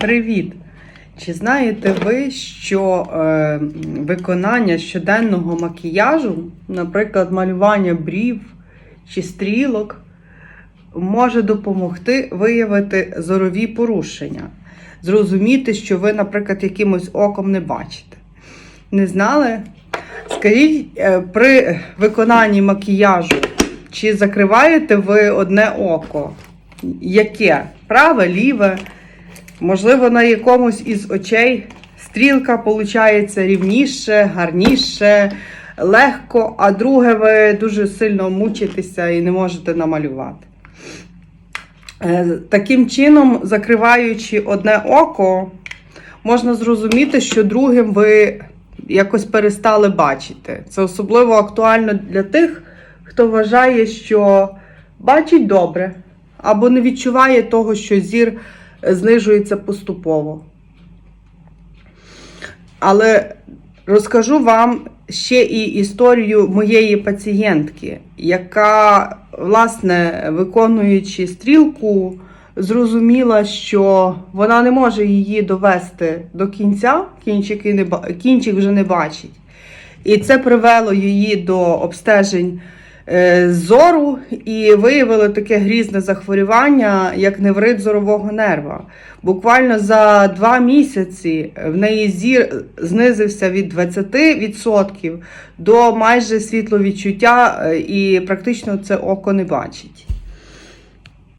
Привіт! Чи знаєте ви, що е, виконання щоденного макіяжу, наприклад, малювання брів чи стрілок, може допомогти виявити зорові порушення, зрозуміти, що ви, наприклад, якимось оком не бачите? Не знали? Скажіть, е, при виконанні макіяжу, чи закриваєте ви одне око? Яке? Праве, ліве? Можливо, на якомусь із очей стрілка виходить рівніше, гарніше, легко, а друге ви дуже сильно мучитеся і не можете намалювати. Е, Таким чином, закриваючи одне око, можна зрозуміти, що другим ви якось перестали бачити. Це особливо актуально для тих, хто вважає, що бачить добре, або не відчуває того, що зір знижується поступово. Але розкажу вам ще і історію моєї пацієнтки, яка, власне, виконуючи стрілку, зрозуміла, що вона не може її довести до кінця, кінчики не, кінчик вже не бачить. І це привело її до обстежень зору і виявили таке грізне захворювання, як неврит зорового нерва. Буквально за два місяці в неї зір знизився від 20% до майже світловідчуття, е, і практично це око не бачить.